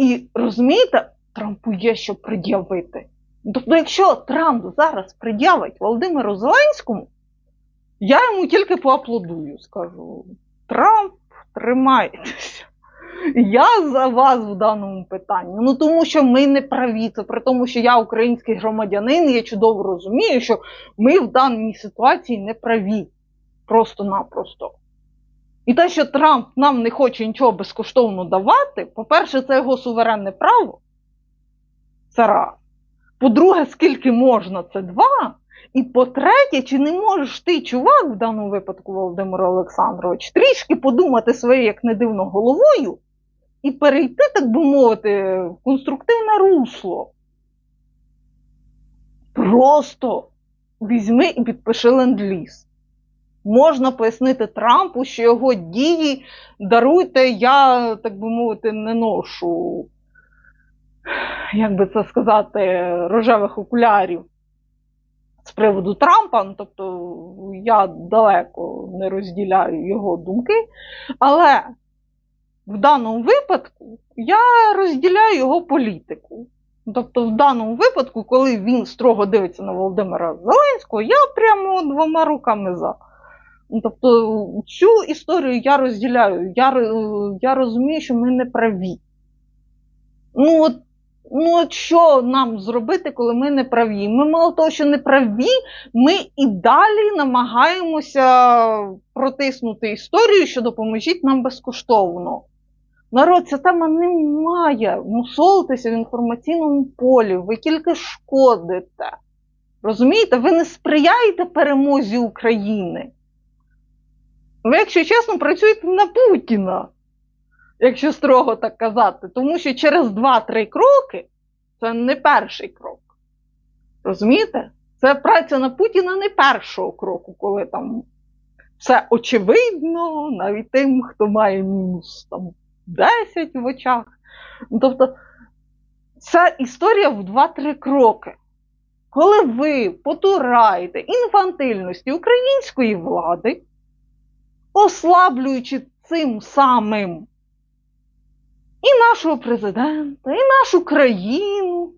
І розумієте, Трампу є що пред'явити. Тобто, якщо Трамп зараз пред'явить Володимиру Зеленському, я йому тільки поаплодую, скажу. Трамп, тримайтеся. Я за вас в даному питанні. Ну тому що ми не праві. Це при тому, що я український громадянин, я чудово розумію, що ми в даній ситуації не праві. Просто-напросто. І те, що Трамп нам не хоче нічого безкоштовно давати, по-перше, це його суверенне право. Це раз. По-друге, скільки можна, це два. І по-третє, чи не можеш ти, чувак, в даному випадку, Володимир Олександрович, трішки подумати своєю, як не дивно, головою і перейти, так би мовити, в конструктивне русло. Просто візьми і підпиши ленд-ліз. Можна пояснити Трампу, що його дії даруйте, я, так би мовити, не ношу, як би це сказати, рожевих окулярів з приводу Трампа. Ну, тобто я далеко не розділяю його думки. Але в даному випадку я розділяю його політику. Тобто, в даному випадку, коли він строго дивиться на Володимира Зеленського, я прямо двома руками за. Ну, Тобто цю історію я розділяю. Я, я розумію, що ми не праві. Ну от, ну от що нам зробити, коли ми не праві? Ми мало того, що не праві, ми і далі намагаємося протиснути історію, що допоможіть нам безкоштовно. Народ, ця тема не має мусолитися в інформаційному полі. Ви тільки шкодите. Розумієте, ви не сприяєте перемозі України. Ви, якщо чесно, працюєте на Путіна, якщо строго так казати. Тому що через 2-3 кроки це не перший крок. Розумієте? Це праця на Путіна не першого кроку, коли там все очевидно, навіть тим, хто має мінус там 10 в очах. Ну, Тобто, ця історія в 2-3 кроки. Коли ви потураєте інфантильності української влади, ослаблюючи цим самим і нашого президента, і нашу країну,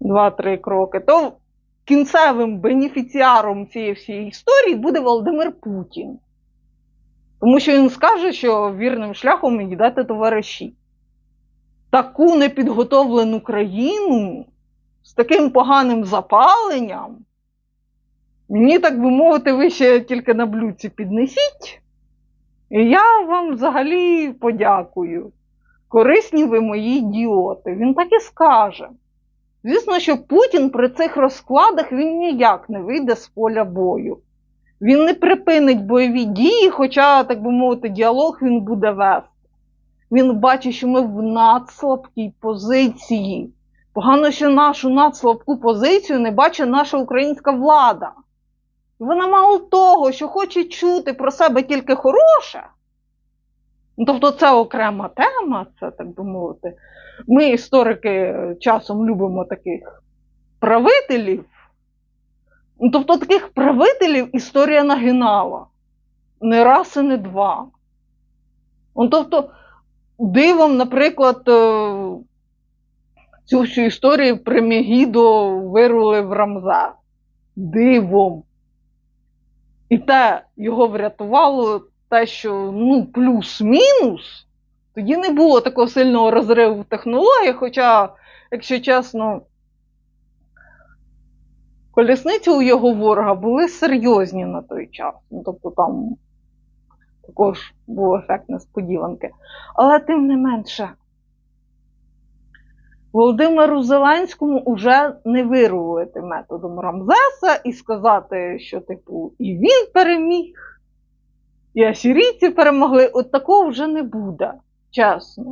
два-три кроки, то кінцевим бенефіціаром цієї всієї історії буде Володимир Путін. Тому що він скаже, що вірним шляхом йдете товариші. Таку непідготовлену країну з таким поганим запаленням. Мені, так би мовити, ви ще тільки на блюдці піднесіть. І я вам взагалі подякую. Корисні ви мої ідіоти. Він так і скаже. Звісно, що Путін при цих розкладах він ніяк не вийде з поля бою. Він не припинить бойові дії, хоча, так би мовити, діалог він буде вести. Він бачить, що ми в надслабкій позиції. Погано, що нашу надслабку позицію не бачить наша українська влада. Вона мало того, що хоче чути про себе тільки хороше. Ну, Тобто це окрема тема, це так би мовити. Ми, історики, часом любимо таких правителів. Ну, Тобто таких правителів історія нагинала. Не раз і не два. Ну, Тобто, дивом, наприклад, е, цю всю історію при Мегідо вирулив Рамза. Дивом. І те його врятувало те, що ну, плюс-мінус, тоді не було такого сильного розриву в технологіях, хоча, якщо чесно, колісниці у його ворога були серйозні на той час. Ну, тобто там також був ефект несподіванки. Але тим не менше, Володимиру Зеленському вже не вирувати методом Рамзеса і сказати, що, типу, і він переміг, і асірійці перемогли. От такого вже не буде, чесно.